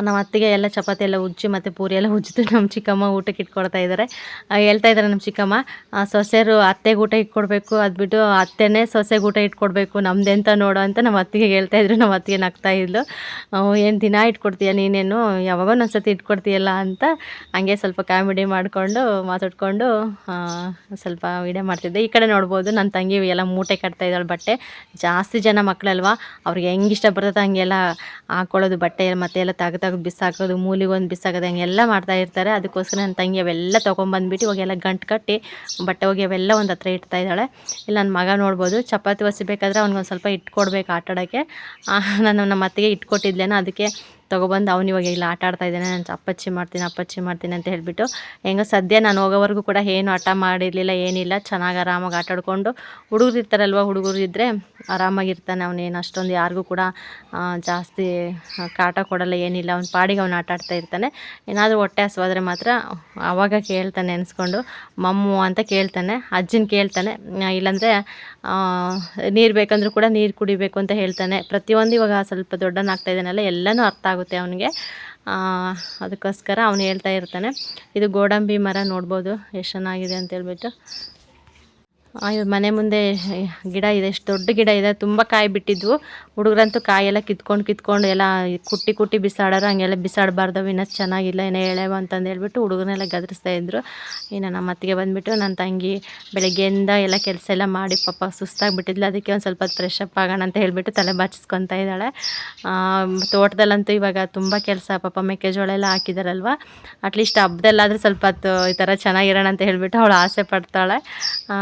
ನಮ್ಮ ಅತ್ತಿಗೆ ಎಲ್ಲ ಚಪಾತಿ ಎಲ್ಲ ಉಜ್ಜಿ ಮತ್ತು ಪೂರಿ ಎಲ್ಲ ಉಜ್ಜಿತು ನಮ್ಮ ಚಿಕ್ಕಮ್ಮ ಊಟಕ್ಕೆ ಇಟ್ಕೊಡ್ತಾ ಇದ್ದಾರೆ. ಹೇಳ್ತಾ ಇದ್ದಾರೆ ನಮ್ಮ ಚಿಕ್ಕಮ್ಮ ಸೊಸೆರು ಅತ್ತೆ ಅತ್ತೆಗೆ ಊಟ ಇಟ್ಕೊಡ್ಬೇಕು. ಅದು ಬಿಟ್ಟು ಅತ್ತೆನೇ ಸೊಸೆಗೆ ಊಟ ಇಟ್ಕೊಡ್ಬೇಕು. ನಮ್ದೆಂತ ನೋಡು ಅಂತ ನಮ್ಮ ಅತ್ತಿಗೆ ಹೇಳ್ತಾ ಇದ್ರು. ನಮ್ಮ ಅತ್ತಿಗೆ ನಗ್ತಾ ಇದ್ಲು. ಏನು ದಿನ ಇಟ್ಕೊಡ್ತೀಯ ನೀನೇನು? ಯಾವಾಗೋ ಒಂದ್ಸತಿ ಇಟ್ಕೊಡ್ತೀಯಲ್ಲ ಅಂತ ಹಂಗೆ ಸ್ವಲ್ಪ ಕಾಮಿಡಿ ಮಾಡಿಕೊಂಡು ಮಾತಾಡ್ಕೊಂಡು ಸ್ವಲ್ಪ ವಿಡಿಯೋ ಮಾಡ್ತಿದ್ದೆ. ಈ ಕಡೆ ನೋಡ್ಬೋದು ನನ್ನ ತಂಗಿ ಎಲ್ಲ ಮೂಟೆ ಕಟ್ತಾ ಇದ್ದಾಳೆ ಬಟ್ಟೆ. ಜಾಸ್ತಿ ಜನ ಮಕ್ಕಳಲ್ವಾ? ಅವ್ರಿಗೆ ಹೆಂಗೆ ಇಷ್ಟ ಬರ್ತದೆ ಹಂಗೆಲ್ಲ ಹಾಕೊಳ್ಳೋದು, ಬಟ್ಟೆ ಮತ್ತೆ ಎಲ್ಲ ತೆಗ್ದು ತೆಗ್ದು ಬಿಸಾಕೋದು, ಮೂಲಿಗೆ ಒಂದು ಬಿಸಾಕೋದು, ಹಂಗೆಲ್ಲ ಮಾಡ್ತಾ ಇರ್ತಾರೆ. ಅದಕ್ಕೋಸ್ಕರ ನನ್ನ ತಂಗಿ ಅವೆಲ್ಲ ತೊಗೊಂಬಂದ್ಬಿಟ್ಟು ಇವಾಗೆಲ್ಲ ಗಂಟು ಕಟ್ಟಿ ಬಟ್ಟೆ ಹೋಗಿ ಅವೆಲ್ಲ ಒಂದು ಹತ್ರ ಇಡ್ತಾ ಇದ್ದಾಳೆ. ಇಲ್ಲಿ ನನ್ನ ಮಗ ನೋಡ್ಬೋದು. ಚಪಾತಿ ಒಸಿಬೇಕಾದ್ರೆ ಅವ್ನಿಗೊಂದು ಸ್ವಲ್ಪ ಇಟ್ಕೊಡ್ಬೇಕು ಆಟಾಡೋಕ್ಕೆ ನಾನು ನಮ್ಮ ಅತ್ತಿಗೆ ಇಟ್ಕೊಟ್ಟಿದ್ಲೇನೋ, ಅದಕ್ಕೆ ತೊಗೊಬಂದು ಅವ್ನು ಇವಾಗ ಇಲ್ಲಿ ಆಟ ಆಡ್ತಾ ಇದ್ದಾನೆ ನಾನು ಅಪ್ಪಚ್ಚಿ ಮಾಡ್ತೀನಿ ಅಪ್ಪಚ್ಚಿ ಮಾಡ್ತೀನಿ ಅಂತ ಹೇಳಿಬಿಟ್ಟು ಹೆಂಗೋ ಸದ್ಯ ನಾನು ಹೋಗೋವರೆಗೂ ಕೂಡ ಏನು ಆಟ ಮಾಡಿರಲಿಲ್ಲ, ಏನಿಲ್ಲ, ಚೆನ್ನಾಗಿ ಆರಾಮಾಗಿ ಆಟ ಆಡ್ಕೊಂಡು ಹುಡುಗರು ಇರ್ತಾರಲ್ವ, ಹುಡುಗರು ಇದ್ದರೆ ಆರಾಮಾಗಿರ್ತಾನೆ ಅವನೇನು ಅಷ್ಟೊಂದು ಯಾರಿಗೂ ಕೂಡ ಜಾಸ್ತಿ ಕಾಟ ಕೊಡಲ್ಲ, ಏನಿಲ್ಲ, ಅವ್ನ ಪಾಡಿಗೆ ಅವ್ನು ಆಟ ಆಡ್ತಾ ಇರ್ತಾನೆ. ಏನಾದರೂ ಹೊಟ್ಟೆ ಹಸುವಾದರೆ ಮಾತ್ರ ಆವಾಗ ಕೇಳ್ತಾನೆ ಅನಿಸ್ಕೊಂಡು ಮಮ್ಮು ಅಂತ ಕೇಳ್ತಾನೆ, ಅಜ್ಜಿನ ಕೇಳ್ತಾನೆ ಇಲ್ಲಾಂದರೆ ನೀರು ಬೇಕಂದ್ರೂ ಕೂಡ ನೀರು ಕುಡಿಬೇಕು ಅಂತ ಹೇಳ್ತಾನೆ. ಪ್ರತಿಯೊಂದು ಇವಾಗ ಸ್ವಲ್ಪ ದೊಡ್ಡನಾಗ್ತಾ ಇದ್ದಾನಲ್ಲ, ಎಲ್ಲನೂ ಅರ್ಥ ಆಗುತ್ತೆ ಅವನಿಗೆ. ಅದಕ್ಕೋಸ್ಕರ ಅವನು ಹೇಳ್ತಾ ಇರ್ತಾನೆ. ಇದು ಗೋಡಂಬಿ ಮರ ನೋಡ್ಬೋದು ಎಷ್ಟು ಚೆನ್ನಾಗಿದೆ ಅಂತ ಹೇಳ್ಬಿಟ್ಟು. ಆ, ಇವ್ರ ಮನೆ ಮುಂದೆ ಗಿಡ ಇದೆ ಎಷ್ಟು ದೊಡ್ಡ ಗಿಡ ಇದೆ ತುಂಬ ಕಾಯಿ ಬಿಟ್ಟಿದ್ವು. ಹುಡುಗರಂತೂ ಕಾಯೆಲ್ಲ ಕಿತ್ಕೊಂಡು ಕಿತ್ಕೊಂಡು ಎಲ್ಲ ಕುಟ್ಟಿ ಕುಟ್ಟಿ ಬಿಸಾಡೋರು ಹಂಗೆಲ್ಲ ಬಿಸಾಡಬಾರ್ದವು ಇನ್ನೂ ಚೆನ್ನಾಗಿಲ್ಲ ಏನೋ ಎಳೆವ ಅಂತಂದು ಹೇಳ್ಬಿಟ್ಟು ಹುಡುಗನೆಲ್ಲ ಗದರಿಸ್ತಾ ಇದ್ರು. ಇನ್ನು ನಮ್ಮ ಅತ್ತಿಗೆ ಬಂದುಬಿಟ್ಟು ನನ್ನ ತಂಗಿ ಬೆಳಗ್ಗೆಯಿಂದ ಎಲ್ಲ ಕೆಲಸ ಎಲ್ಲ ಮಾಡಿ ಪಾಪ ಸುಸ್ತಾಗಿಬಿಟ್ಟಿದ್ಲು ಅದಕ್ಕೆ ಒಂದು ಸ್ವಲ್ಪ ಫ್ರೆಶ್ ಅಪ್ ಆಗೋಣ ಅಂತ ಹೇಳಿಬಿಟ್ಟು ತಲೆ ಬಾಚಿಸ್ಕೊತಾ ಇದ್ದಾಳೆ. ತೋಟದಲ್ಲಂತೂ ಇವಾಗ ತುಂಬ ಕೆಲಸ ಪಾಪ ಮೆಕ್ಕೆಜೋಳ ಎಲ್ಲ ಹಾಕಿದಾರಲ್ವ ಅಟ್ಲೀಸ್ಟ್ ಹಬ್ಬದಲ್ಲಾದರೂ ಸ್ವಲ್ಪ ಈ ಥರ ಚೆನ್ನಾಗಿರೋಣ ಅಂತ ಹೇಳಿಬಿಟ್ಟು ಅವಳು ಆಸೆ ಪಡ್ತಾಳೆ. ಆ,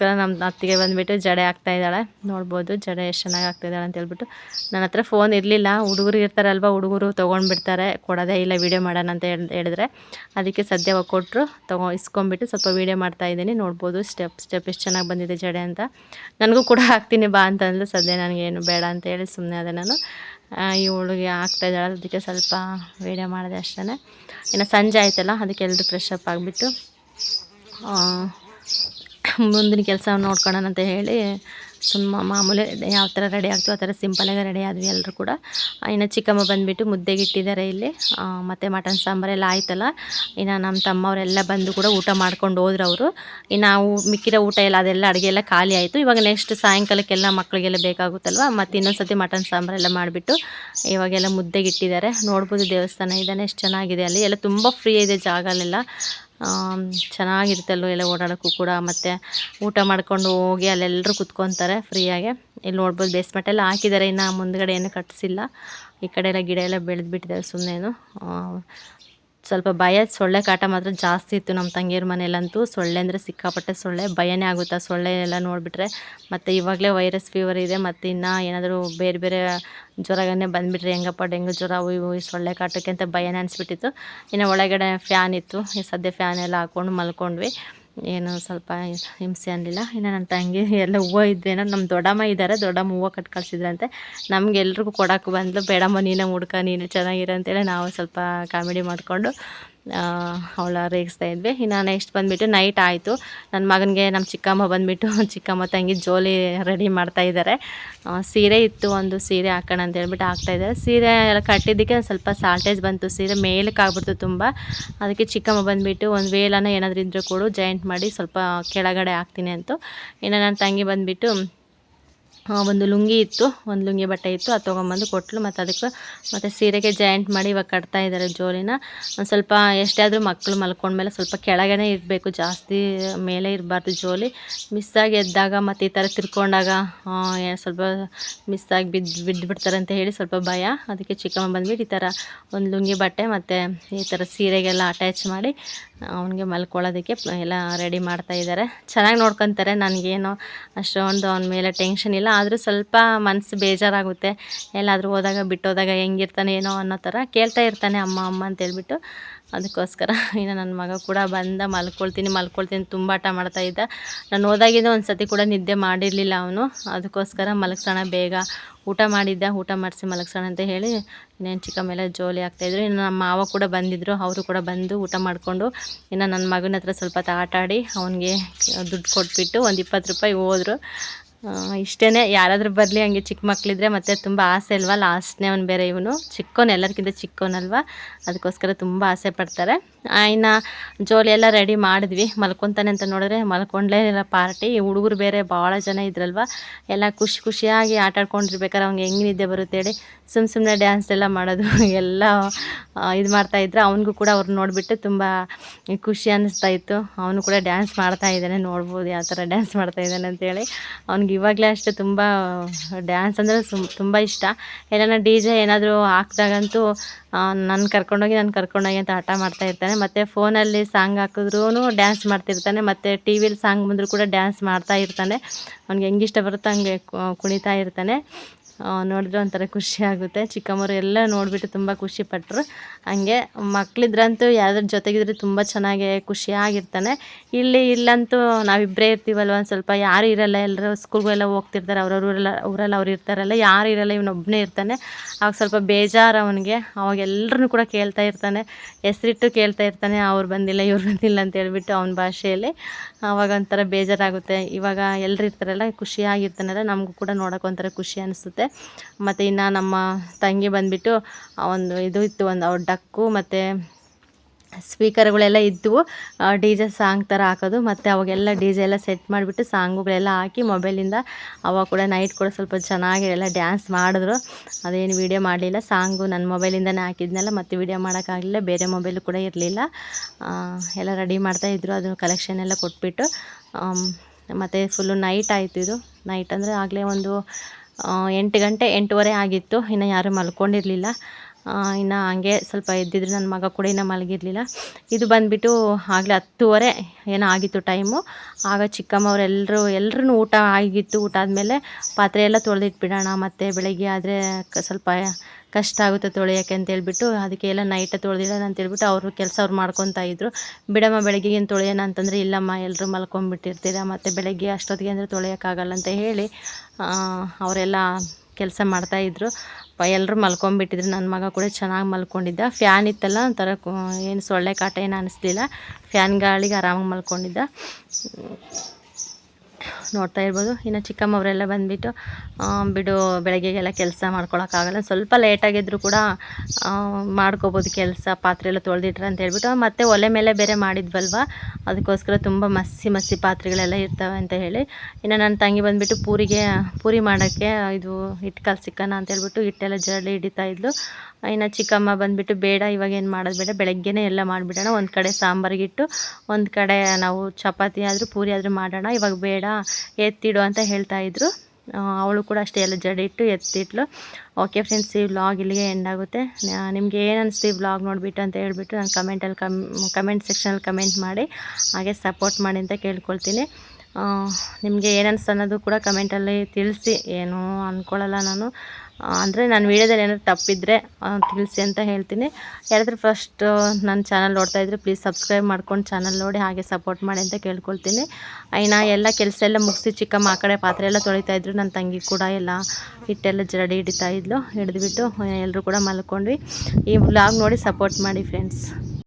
ಅದಕ್ಕೋಸ್ಕರ ನಮ್ಮ ಅತ್ತಿಗೆ ಬಂದುಬಿಟ್ಟು ಜಡೆ ಆಗ್ತಾ ಇದ್ದಾಳೆ. ನೋಡ್ಬೋದು ಜಡೆ ಎಷ್ಟು ಚೆನ್ನಾಗಿ ಆಗ್ತಾ ಇದ್ದಾಳೆ ಅಂತ ಹೇಳ್ಬಿಟ್ಟು. ನನ್ನ ಹತ್ರ ಫೋನ್ ಇರಲಿಲ್ಲ. ಹುಡುಗರು ಇರ್ತಾರಲ್ವ, ಹುಡುಗರು ತೊಗೊಂಡ್ಬಿಡ್ತಾರೆ. ಕೊಡೋದೇ ಇಲ್ಲ ವೀಡಿಯೋ ಮಾಡೋಣ ಅಂತ ಹೇಳ್, ಹೇಳಿದ್ರೆ. ಅದಕ್ಕೆ ಸದ್ಯ ಕೊಟ್ಟರು ತೊಗೊ ಇಸ್ಕೊಂಬಿಟ್ಟು ಸ್ವಲ್ಪ ವೀಡಿಯೋ ಮಾಡ್ತಾ ಇದ್ದೀನಿ. ನೋಡ್ಬೋದು ಸ್ಟೆಪ್ ಸ್ಟೆಪ್ ಎಷ್ಟು ಚೆನ್ನಾಗಿ ಬಂದಿದೆ ಜಡೆ ಅಂತ. ನನಗೂ ಕೂಡ ಹಾಕ್ತೀನಿ, ಬಾ ಅಂತಂದ್ರೆ ಸದ್ಯ ನನಗೇನು ಬೇಡ ಅಂತ ಹೇಳಿ ಸುಮ್ಮನೆ ಅದೇ ನಾನು. ಈ ಹುಡುಗಿ ಆಗ್ತಾ ಇದ್ದಾಳೆ. ಅದಕ್ಕೆ ಸ್ವಲ್ಪ ವೀಡಿಯೋ ಮಾಡಿದೆ ಅಷ್ಟೇ ಇನ್ನು ಸಂಜೆ ಆಯ್ತಲ್ಲ, ಅದಕ್ಕೆ ಎಲ್ಲರೂ ಫ್ರೆಶ್ ಅಪ್ ಆಗಿಬಿಟ್ಟು ಮುಂದಿನ ಕೆಲಸ ನೋಡ್ಕೊಳ್ಳೋಣ ಅಂತ ಹೇಳಿ ಸುಮ್ಮ ಮಾಮೂಲಿ ಯಾವ ಥರ ರೆಡಿ ಆಗ್ತೀವೋ ಆ ಥರ ಸಿಂಪಲಾಗಿ ರೆಡಿ ಆದ್ವಿ ಎಲ್ಲರೂ ಕೂಡ. ಇನ್ನು ಚಿಕ್ಕಮ್ಮ ಬಂದುಬಿಟ್ಟು ಮುದ್ದೆಗೆ ಇಟ್ಟಿದ್ದಾರೆ ಇಲ್ಲಿ. ಮತ್ತು ಮಟನ್ ಸಾಂಬಾರೆಲ್ಲ ಆಯ್ತಲ್ಲ. ಇನ್ನು ನಮ್ಮ ತಮ್ಮವರೆಲ್ಲ ಬಂದು ಕೂಡ ಊಟ ಮಾಡ್ಕೊಂಡು ಹೋದ್ರೆ ಅವರು. ಇನ್ನು ನಾವು ಮಿಕ್ಕಿರೋ ಊಟ ಎಲ್ಲ ಅದೆಲ್ಲ ಅಡುಗೆ ಎಲ್ಲ ಖಾಲಿ ಆಯಿತು. ಇವಾಗ ನೆಕ್ಸ್ಟ್ ಸಾಯಂಕಾಲಕ್ಕೆಲ್ಲ ಮಕ್ಕಳಿಗೆಲ್ಲ ಬೇಕಾಗುತ್ತಲ್ವ? ಮತ್ತು ಇನ್ನೊಂದು ಸತಿ ಮಟನ್ ಸಾಂಬಾರೆಲ್ಲ ಮಾಡಿಬಿಟ್ಟು ಇವಾಗೆಲ್ಲ ಮುದ್ದೆಗೆ ಇಟ್ಟಿದ್ದಾರೆ. ನೋಡ್ಬೋದು ದೇವಸ್ಥಾನ ಇದ್ದಾನೆ ಎಷ್ಟು ಚೆನ್ನಾಗಿದೆ ಅಲ್ಲಿ. ಎಲ್ಲ ತುಂಬ ಫ್ರೀ ಇದೆ ಜಾಗ ಅಲ್ಲೆಲ್ಲ ಆಮ್, ಚೆನ್ನಾಗಿರುತ್ತೆ ಅಲ್ಲೂ ಎಲ್ಲ ಓಡಾಡೋಕ್ಕೂ ಕೂಡ. ಮತ್ತು ಊಟ ಮಾಡ್ಕೊಂಡು ಹೋಗಿ ಅಲ್ಲೆಲ್ಲರೂ ಕುತ್ಕೊತಾರೆ ಫ್ರೀಯಾಗೆ. ಇಲ್ಲಿ ನೋಡ್ಬೋದು ಬೇಸ್ಮೆಂಟ್ ಎಲ್ಲ ಹಾಕಿದ್ದಾರೆ. ಇನ್ನು ಮುಂದ್ಗಡೆ ಏನು ಕಟ್ಟಿಸಿಲ್ಲ ಈ ಕಡೆ ಎಲ್ಲ ಗಿಡ ಎಲ್ಲ ಬೆಳೆದು ಬಿಟ್ಟಿದ್ದಾರೆ ಸುಮ್ಮನೆನು ಸ್ವಲ್ಪ ಭಯ, ಸೊಳ್ಳೆ ಕಾಟ ಮಾತ್ರ ಜಾಸ್ತಿ ಇತ್ತು ನಮ್ಮ ತಂಗಿಯರ ಮನೆಯಲ್ಲಂತೂ. ಸೊಳ್ಳೆ ಅಂದರೆ ಸಿಕ್ಕಾಪಟ್ಟೆ ಸೊಳ್ಳೆ, ಭಯನೇ ಆಗುತ್ತೆ ಸೊಳ್ಳೆ ಎಲ್ಲ ನೋಡಿಬಿಟ್ರೆ. ಮತ್ತು ಇವಾಗಲೇ ವೈರಸ್ ಫೀವರ್ ಇದೆ, ಮತ್ತು ಇನ್ನೂ ಏನಾದರೂ ಬೇರೆ ಬೇರೆ ಜ್ವರಗನ್ನೇ ಬಂದುಬಿಟ್ರೆ, ಹೆಂಗಪ್ಪ ಡೆಂಗು ಜ್ವರ ಇವು ಸೊಳ್ಳೆ ಕಾಟಕ್ಕೆ ಅಂತ ಭಯನೇ ಅನಿಸ್ಬಿಟ್ಟಿತ್ತು. ಇನ್ನು ಒಳಗಡೆ ಫ್ಯಾನ್ ಇತ್ತು ಸದ್ಯ ಫ್ಯಾನ್ ಎಲ್ಲ ಹಾಕ್ಕೊಂಡು ಮಲ್ಕೊಂಡ್ವಿ. ಏನು ಸ್ವಲ್ಪ ಹಿಂಸೆ ಅನ್ನಲಿಲ್ಲ ಇನ್ನು ನನ್ನ ತಂಗಿ ಎಲ್ಲ ಹೂವು ಇದ್ದೇನೋ ನಮ್ಮ ದೊಡ್ಡಮ್ಮ ಇದ್ದಾರೆ ದೊಡ್ಡಮ್ಮ ಹೂವು ಕಟ್ ಕಳಿಸಿದ್ರಂತೆ. ನಮ್ಗೆ ಎಲ್ರಿಗೂ ಕೊಡೋಕೆ ಬಂದ್ಲು. ಬೇಡಮ್ಮ, ನೀನೇ ಮುಡ್ಕ ನೀನು ಚೆನ್ನಾಗಿರೋ ಅಂತೇಳಿ ನಾವು ಸ್ವಲ್ಪ ಕಾಮಿಡಿ ಮಾಡಿಕೊಂಡು ಅವಳ ರೇಗಿಸ್ತಾ ಇದ್ವಿ. ಇನ್ನು ನೆಕ್ಸ್ಟ್ ಬಂದುಬಿಟ್ಟು ನೈಟ್ ಆಯಿತು. ನನ್ನ ಮಗನಿಗೆ ನಮ್ಮ ಚಿಕ್ಕಮ್ಮ ಬಂದುಬಿಟ್ಟು, ಚಿಕ್ಕಮ್ಮ ತಂಗಿ ಜೋಲಿ ರೆಡಿ ಮಾಡ್ತಾ ಇದ್ದಾರೆ ಸೀರೆ ಇತ್ತು ಒಂದು ಸೀರೆ ಹಾಕೋಣ ಅಂತ ಹೇಳ್ಬಿಟ್ಟು ಹಾಕ್ತಾ ಇದ್ದಾರೆ ಸೀರೆ ಎಲ್ಲ ಕಟ್ಟಿದ್ದಕ್ಕೆ ಸ್ವಲ್ಪ ಸಾಲ್ಟೇಜ್ ಬಂತು. ಸೀರೆ ಮೇಲಕ್ಕೆ ಆಗ್ಬಿಡ್ತು ತುಂಬ. ಅದಕ್ಕೆ ಚಿಕ್ಕಮ್ಮ ಬಂದುಬಿಟ್ಟು ಒಂದು ವೇಲನ ಏನಾದರೂ ಇದ್ದರೂ ಕೊಡು ಜಾಯಿಂಟ್ ಮಾಡಿ ಸ್ವಲ್ಪ ಕೆಳಗಡೆ ಹಾಕ್ತೀನಿ ಅಂತು. ಇನ್ನು ನನ್ನ ತಂಗಿ ಬಂದುಬಿಟ್ಟು ಒಂದು ಲುಂಗಿ ಇತ್ತು, ಒಂದು ಲುಂಗಿ ಬಟ್ಟೆ ಇತ್ತು, ಅದು ತೊಗೊಂಬಂದು ಕೊಟ್ಲು. ಮತ್ತು ಅದಕ್ಕೆ ಮತ್ತು ಸೀರೆಗೆ ಜಾಯಿಂಟ್ ಮಾಡಿ ಇವಾಗ ಕಟ್ತಾ ಇದ್ದಾರೆ ಜೋಲಿನ. ಒಂದು ಸ್ವಲ್ಪ ಎಷ್ಟೇ ಆದರೂ ಮಕ್ಕಳು ಮಲ್ಕೊಂಡ್ಮೇಲೆ ಸ್ವಲ್ಪ ಕೆಳಗೇ ಇರಬೇಕು, ಜಾಸ್ತಿ ಮೇಲೆ ಇರಬಾರ್ದು ಜೋಲಿ. ಮಿಸ್ಸಾಗಿ ಎದ್ದಾಗ ಮತ್ತು ಈ ಥರ ತಿರ್ಕೊಂಡಾಗ ಸ್ವಲ್ಪ ಮಿಸ್ಸಾಗಿ ಬಿದ್ದು ಬಿದ್ದು ಬಿಡ್ತಾರೆ ಅಂತ ಹೇಳಿ ಸ್ವಲ್ಪ ಭಯ. ಅದಕ್ಕೆ ಚಿಕ್ಕಮ್ಮ ಬಂದ್ಬಿಟ್ಟು ಈ ಥರ ಒಂದು ಲುಂಗಿ ಬಟ್ಟೆ ಮತ್ತು ಈ ಥರ ಸೀರೆಗೆಲ್ಲ ಅಟ್ಯಾಚ್ ಮಾಡಿ, ಅವನಿಗೆ ಮಲ್ಕೊಳ್ಳೋದಕ್ಕೆ ಎಲ್ಲ ರೆಡಿ ಮಾಡ್ತಾ ಇದ್ದಾರೆ ಚೆನ್ನಾಗಿ ನೋಡ್ಕೊತಾರೆ, ನನಗೇನು ಅಷ್ಟೊಂದು ಅವನ ಮೇಲೆ ಟೆನ್ಷನ್ ಇಲ್ಲ. ಆದರೂ ಸ್ವಲ್ಪ ಮನಸ್ಸು ಬೇಜಾರಾಗುತ್ತೆ. ಎಲ್ಲಾದರೂ ಹೋದಾಗ, ಬಿಟ್ಟೋದಾಗ ಹೆಂಗಿರ್ತಾನೆ, ಏನೋ ಅನ್ನೋ ಥರ ಕೇಳ್ತಾ ಇರ್ತಾನೆ ಅಮ್ಮ ಅಮ್ಮ ಅಂತೇಳ್ಬಿಟ್ಟು ಅದಕ್ಕೋಸ್ಕರ ಇನ್ನು ನನ್ನ ಮಗ ಕೂಡ ಬಂದ ಮಲ್ಕೊಳ್ತೀನಿ ಮಲ್ಕೊಳ್ತೀನಿ, ತುಂಬ ಆಟ ಮಾಡ್ತಾ ಇದ್ದ. ನಾನು ಹೋದಾಗಿಂದ ಒಂದು ಸತಿ ಕೂಡ ನಿದ್ದೆ ಮಾಡಿರಲಿಲ್ಲ ಅವನು. ಅದಕ್ಕೋಸ್ಕರ ಮಲಗ್ಸೋಣ, ಬೇಗ ಊಟ ಮಾಡಿದ್ದ, ಊಟ ಮಾಡಿಸಿ ಮಲಗ್ಸೋಣ ಅಂತ ಹೇಳಿ ಇನ್ನೇನು ಚಿಕ್ಕ ಮೇಲೆ ಜೋಲಿ ಆಗ್ತಾಯಿದ್ರು ಇನ್ನು ನಮ್ಮ ಮಾವ ಕೂಡ ಬಂದಿದ್ದರು ಅವರು ಕೂಡ ಬಂದು ಊಟ ಮಾಡಿಕೊಂಡು ಇನ್ನು ನನ್ನ ಮಗನ ಹತ್ರ ಸ್ವಲ್ಪ ಹೊತ್ತು ಆಟ ಅವನಿಗೆ ದುಡ್ಡು ಕೊಟ್ಬಿಟ್ಟು ಒಂದು ಇಪ್ಪತ್ತು ರೂಪಾಯಿ ಹೋದರು. ಇಷ್ಟೇ ಯಾರಾದರೂ ಬರಲಿ, ಹಂಗೆ ಚಿಕ್ಕ ಮಕ್ಕಳಿದ್ರೆ ಮತ್ತೆ ತುಂಬ ಆಸೆ ಅಲ್ವಾ ಲಾಸ್ಟ್ನೇ ಅವ್ನು ಬೇರೆ ಇವನು. ಚಿಕ್ಕವನು ಎಲ್ಲರಿಗಿಂತ ಚಿಕ್ಕವನಲ್ವಾ ಅದಕ್ಕೋಸ್ಕರ ತುಂಬ ಆಸೆ ಪಡ್ತಾರೆ. ಆಯ್ನ ಜೋಲಿ ಎಲ್ಲ ರೆಡಿ ಮಾಡಿದ್ವಿ. ಮಲ್ಕೊತಾನೆ ಅಂತ ನೋಡಿದ್ರೆ ಮಲ್ಕೊಂಡ್ಲೇ ಇಲ್ಲ ಪಾರ್ಟಿ. ಹುಡುಗರು ಬೇರೆ ಭಾಳ ಜನ ಇದ್ರಲ್ವ? ಎಲ್ಲ ಖುಷಿ ಖುಷಿಯಾಗಿ ಆಟ ಆಡ್ಕೊಂಡಿರ್ಬೇಕಾದ್ರೆ ಅವ್ನಿಗೆ ಹೆಂಗೆ ನಿದ್ದೆ ಬರುತ್ತೆ ಹೇಳಿ. ಸುಮ್ಮ ಸುಮ್ಮನೆ ಡ್ಯಾನ್ಸ್ ಎಲ್ಲ ಮಾಡೋದು, ಎಲ್ಲ ಇದು ಮಾಡ್ತಾ ಮಾಡ್ತಾಯಿದ್ರು ಅವನಿಗೂ ಕೂಡ ಅವ್ರು ನೋಡಿಬಿಟ್ಟು ತುಂಬ ಖುಷಿ ಅನ್ನಿಸ್ತಾ ಇತ್ತು. ಅವನು ಕೂಡ ಡ್ಯಾನ್ಸ್ ಮಾಡ್ತಾ ಇದ್ದಾನೆ, ನೋಡ್ಬೋದು ಯಾವ ಥರ ಡ್ಯಾನ್ಸ್ ಮಾಡ್ತಾ ಇದ್ದಾನೆ ಅಂತೇಳಿ ಅವ್ನಿಗೆ ಇವಾಗಲೇ ಅಷ್ಟೇ ತುಂಬ ಡ್ಯಾನ್ಸ್ ಅಂದರೆ ಸುಮ್, ತುಂಬ ಇಷ್ಟ. ಏನಾರ ಡಿ ಜೆ ಏನಾದರೂ ಹಾಕಿದಾಗಂತೂ ನನ್ನ ಕರ್ಕೊಂಡೋಗಿ ನಾನು ಕರ್ಕೊಂಡೋಗಿ ಅಂತ ಹಠ ಮಾಡ್ತಾ ಇರ್ತಾನೆ. ಮತ್ತು ಫೋನಲ್ಲಿ ಸಾಂಗ್ ಹಾಕಿದ್ರೂ ಡ್ಯಾನ್ಸ್ ಮಾಡ್ತಿರ್ತಾನೆ. ಮತ್ತು ಟಿ ವಿಲಿ ಸಾಂಗ್ ಬಂದರೂ ಕೂಡ ಡ್ಯಾನ್ಸ್ ಮಾಡ್ತಾ ಇರ್ತಾನೆ. ಅವ್ನಿಗೆ ಹೆಂಗೆ ಇಷ್ಟ ಬರುತ್ತೋ ಹಂಗೆ ಕುಣಿತಾ ಇರ್ತಾನೆ. ನೋಡಿದ್ರೆ ಒಂಥರ ಖುಷಿ ಆಗುತ್ತೆ. ಚಿಕ್ಕಮ್ಮರು ಎಲ್ಲ ನೋಡಿಬಿಟ್ಟು ತುಂಬ ಖುಷಿ ಪಟ್ಟರು ಹಂಗೆ ಮಕ್ಕಳಿದ್ರಂತೂ ಯಾರ್ದ್ರ ಜೊತೆಗಿದ್ರೆ ತುಂಬ ಚೆನ್ನಾಗಿ ಖುಷಿಯಾಗಿರ್ತಾನೆ ಇಲ್ಲಿ ಇಲ್ಲಂತೂ ನಾವಿಬ್ಬರೇ ಇರ್ತೀವಲ್ವ? ಒಂದು ಸ್ವಲ್ಪ ಯಾರು ಇರಲ್ಲ ಎಲ್ಲರೂ ಸ್ಕೂಲ್ಗೆಲ್ಲ ಹೋಗ್ತಿರ್ತಾರೆ. ಅವ್ರವ್ರ ಊರೆಲ್ಲ ಊರಲ್ಲಿ ಅವ್ರು ಇರ್ತಾರಲ್ಲ, ಯಾರು ಇರಲ್ಲ ಇವನೊಬ್ಬನೇ ಇರ್ತಾನೆ. ಅವಾಗ ಸ್ವಲ್ಪ ಬೇಜಾರು ಅವನಿಗೆ. ಅವಾಗ ಎಲ್ಲರನ್ನೂ ಕೂಡ ಕೇಳ್ತಾ ಇರ್ತಾನೆ. ಹೆಸರಿಟ್ಟು ಕೇಳ್ತಾ ಇರ್ತಾನೆ. ಅವ್ರು ಬಂದಿಲ್ಲ, ಇವ್ರು ಬಂದಿಲ್ಲ ಅಂತ ಹೇಳ್ಬಿಟ್ಟು ಅವನ ಭಾಷೆಯಲ್ಲಿ. ಆವಾಗ ಒಂಥರ ಬೇಜಾರಾಗುತ್ತೆ. ಇವಾಗ ಎಲ್ಲರೂ ಇರ್ತಾರಲ್ಲ, ಖುಷಿಯಾಗಿರ್ತಾನಲ್ಲ, ನಮಗೂ ಕೂಡ ನೋಡೋಕೆ ಒಂಥರ ಖುಷಿ ಅನಿಸುತ್ತೆ. ಮತ್ತು ಇನ್ನು ನಮ್ಮ ತಂಗಿ ಬಂದುಬಿಟ್ಟು ಒಂದು ಇದು ಇತ್ತು, ಒಂದು ಅವ್ರ ಡಕ್ಕು, ಮತ್ತು ಸ್ಪೀಕರ್ಗಳೆಲ್ಲ ಇದ್ದವು ಡಿ ಜೆ ಸಾಂಗ್ ಥರ ಹಾಕೋದು. ಮತ್ತು ಅವಾಗೆಲ್ಲ ಡಿ ಜೆ ಎಲ್ಲ ಸೆಟ್ ಮಾಡಿಬಿಟ್ಟು ಸಾಂಗುಗಳೆಲ್ಲ ಹಾಕಿ ಮೊಬೈಲಿಂದ ಅವಾಗ ಕೂಡ ನೈಟ್ ಕೂಡ ಸ್ವಲ್ಪ ಚೆನ್ನಾಗಿ ಎಲ್ಲ ಡ್ಯಾನ್ಸ್ ಮಾಡಿದ್ರು. ಅದೇನು ವೀಡಿಯೋ ಮಾಡಲಿಲ್ಲ. ಸಾಂಗು ನನ್ನ ಮೊಬೈಲಿಂದನೇ ಹಾಕಿದ್ನಲ್ಲ, ಮತ್ತು ವೀಡಿಯೋ ಮಾಡೋಕ್ಕಾಗಲಿಲ್ಲ. ಬೇರೆ ಮೊಬೈಲು ಕೂಡ ಇರಲಿಲ್ಲ. ಎಲ್ಲ ರೆಡಿ ಮಾಡ್ತಾಯಿದ್ರು ಅದು ಕಲೆಕ್ಷನ್ ಎಲ್ಲ ಕೊಟ್ಬಿಟ್ಟು ಮತ್ತು ಫುಲ್ಲು ನೈಟ್ ಆಯಿತು ಇದು. ನೈಟ್ ಅಂದರೆ ಆಗಲೇ ಒಂದು ಎಂಟು ಗಂಟೆ, ಎಂಟೂವರೆ ಆಗಿತ್ತು. ಇನ್ನು ಯಾರೂ ಮಲ್ಕೊಂಡಿರಲಿಲ್ಲ. ಇನ್ನು ಹಂಗೆ ಸ್ವಲ್ಪ ಎದ್ದಿದ್ರೆ ನನ್ನ ಮಗ ಕೂಡ ಇನ್ನೂ ಮಲಗಿರಲಿಲ್ಲ. ಇದು ಬಂದುಬಿಟ್ಟು ಆಗಲೇ ಹತ್ತುವರೆ ಏನೋ ಆಗಿತ್ತು ಟೈಮು ಆಗ ಚಿಕ್ಕಮ್ಮವರೆಲ್ಲರೂ ಎಲ್ಲರೂ ಊಟ ಆಗಿತ್ತು. ಊಟ ಆದಮೇಲೆ ಪಾತ್ರೆ ಎಲ್ಲ ತೊಳೆದಿಟ್ಬಿಡೋಣ, ಮತ್ತು ಬೆಳಗ್ಗೆ ಆದರೆ ಸ್ವಲ್ಪ ಕಷ್ಟ ಆಗುತ್ತೆ ತೊಳೆಯೋಕ್ಕೆ ಅಂತ ಹೇಳ್ಬಿಟ್ಟು ಅದಕ್ಕೆ ಎಲ್ಲ ನೈಟ ತೊಳೆದಿಡೋಣ ಅಂತ ಹೇಳ್ಬಿಟ್ಟು ಅವರು ಕೆಲಸ ಅವ್ರು ಮಾಡ್ಕೊತಾ ಇದ್ರು. ಬಿಡಮ್ಮ ಬೆಳಗ್ಗೆ ಏನು ತೊಳೆಯೋಣ ಅಂತಂದರೆ, ಇಲ್ಲಮ್ಮ ಎಲ್ಲರೂ ಮಲ್ಕೊಂಡ್ಬಿಟ್ಟಿರ್ತೀರ, ಮತ್ತು ಬೆಳಗ್ಗೆ ಅಷ್ಟೊತ್ತಿಗೆ ಅಂದರೆ ತೊಳೆಯೋಕ್ಕಾಗಲ್ಲ ಅಂತ ಹೇಳಿ ಅವರೆಲ್ಲ ಕೆಲಸ ಮಾಡ್ತಾಯಿದ್ರು ಎಲ್ಲರೂ ಮಲ್ಕೊಂಡ್ಬಿಟ್ಟಿದ್ರು. ನನ್ನ ಮಗ ಕೂಡ ಚೆನ್ನಾಗಿ ಮಲ್ಕೊಂಡಿದ್ದ. ಫ್ಯಾನ್ ಇತ್ತಲ್ಲ, ಒಂಥರ ಏನು ಸೊಳ್ಳೆ ಕಾಟ ಏನು ಅನಿಸ್ಲಿಲ್ಲ. ಫ್ಯಾನ್ ಗಾಳಿಗೆ ಆರಾಮಾಗಿ ಮಲ್ಕೊಂಡಿದ್ದ. ನೋಡ್ತಾ ಇರ್ಬೋದು. ಇನ್ನು ಚಿಕ್ಕಮ್ಮವರೆಲ್ಲ ಬಂದುಬಿಟ್ಟು ಬಿಡು, ಬೆಳಗ್ಗೆಗೆಲ್ಲ ಕೆಲಸ ಮಾಡ್ಕೊಳಕ್ಕಾಗಲ್ಲ. ಸ್ವಲ್ಪ ಲೇಟಾಗಿದ್ದರೂ ಕೂಡ ಮಾಡ್ಕೋಬೋದು ಕೆಲಸ, ಪಾತ್ರೆ ಎಲ್ಲ ತೊಳೆದಿಟ್ರೆ ಅಂತ ಹೇಳ್ಬಿಟ್ಟು. ಮತ್ತೆ ಒಲೆ ಮೇಲೆ ಬೇರೆ ಮಾಡಿದ್ವಲ್ವ? ಅದಕ್ಕೋಸ್ಕರ ತುಂಬ ಮಸಿ ಮಸಿ ಪಾತ್ರೆಗಳೆಲ್ಲ ಇರ್ತವೆ ಅಂತ ಹೇಳಿ. ಇನ್ನು ನನ್ನ ತಂಗಿ ಬಂದುಬಿಟ್ಟು ಪೂರಿಗೆ, ಪೂರಿ ಮಾಡೋಕ್ಕೆ ಇದು ಹಿಟ್ಟು ಕಲ್ಸಿಕ್ಕನ ಅಂತ ಹೇಳ್ಬಿಟ್ಟು ಹಿಟ್ಟೆಲ್ಲ ಜರಡಿ ಹಿಡಿತಾ ಇದ್ಲು. ಇನ್ನು ಚಿಕ್ಕಮ್ಮ ಬಂದುಬಿಟ್ಟು ಬೇಡ, ಇವಾಗ ಏನು ಮಾಡೋದು ಬೇಡ, ಬೆಳಗ್ಗೆನೇ ಎಲ್ಲ ಮಾಡಿಬಿಡೋಣ. ಒಂದು ಕಡೆ ಸಾಂಬಾರಿಗಿಟ್ಟು, ಒಂದು ಕಡೆ ನಾವು ಚಪಾತಿ ಆದರೂ, ಪೂರಿ ಆದರೂ ಮಾಡೋಣ. ಇವಾಗ ಬೇಡ, ಎತ್ತಿಡು ಅಂತ ಹೇಳ್ತಾ ಇದ್ರು. ಅವಳು ಕೂಡ ಅಷ್ಟೇ ಎಲ್ಲ ಜಡೆ ಇಟ್ಟು ಎತ್ತಿಟ್ಲು. ಓಕೆ ಫ್ರೆಂಡ್ಸ್ ಈ ವ್ಲಾಗ್ ಇಲ್ಲಿಗೆ ಎಂಡ್ ಆಗುತ್ತೆ. ನಿಮಗೆ ಏನು ಅನಿಸ್ತು ಈ ವ್ಲಾಗ್ ನೋಡಿಬಿಟ್ಟು ಅಂತ ಹೇಳ್ಬಿಟ್ಟು ನಾನು ಕಮೆಂಟಲ್ಲಿ ಕಮ್ ಕಮೆಂಟ್ ಸೆಕ್ಷನಲ್ಲಿ ಕಮೆಂಟ್ ಮಾಡಿ, ಹಾಗೆ ಸಪೋರ್ಟ್ ಮಾಡಿ ಅಂತ ಕೇಳ್ಕೊಳ್ತೀನಿ. ನಿಮಗೆ ಏನು ಅನ್ನೋದು ಕೂಡ ಕಮೆಂಟಲ್ಲಿ ತಿಳಿಸಿ. ಏನು ಅಂದ್ಕೊಳ್ಳಲ್ಲ ನಾನು. ಅಂದರೆ ನಾನು ವೀಡಿಯೋದಲ್ಲಿ ಏನಾದ್ರು ತಪ್ಪಿದ್ರೆ ತಿಳಿಸಿ ಅಂತ ಹೇಳ್ತೀನಿ. ಯಾರಾದರೂ ಫಸ್ಟ್ ನನ್ನ ಚಾನಲ್ ನೋಡ್ತಾ ಇದ್ರೆ ಪ್ಲೀಸ್ ಸಬ್ಸ್ಕ್ರೈಬ್ ಮಾಡ್ಕೊಂಡು ಚಾನಲ್ ನೋಡಿ, ಹಾಗೆ ಸಪೋರ್ಟ್ ಮಾಡಿ ಅಂತ ಕೇಳ್ಕೊಳ್ತೀನಿ. ಇನ್ನು ಎಲ್ಲ ಕೆಲಸ ಎಲ್ಲ ಮುಗಿಸಿ ಚಿಕ್ಕಮ್ಮ ಆ ಕಡೆ ಪಾತ್ರೆ ಎಲ್ಲ ತೊಳಿತಾ ಇದ್ರು ನನ್ನ ತಂಗಿ ಕೂಡ ಎಲ್ಲ ಹಿಟ್ಟೆಲ್ಲ ಜರಡಿ ಹಿಡಿತಾ ಇದ್ಲು, ಹಿಡಿದ್ಬಿಟ್ಟು ಎಲ್ಲರೂ ಕೂಡ ಮಲ್ಕೊಂಡ್ವಿ. ಈ ಬ್ಲಾಗ್ ನೋಡಿ ಸಪೋರ್ಟ್ ಮಾಡಿ ಫ್ರೆಂಡ್ಸ್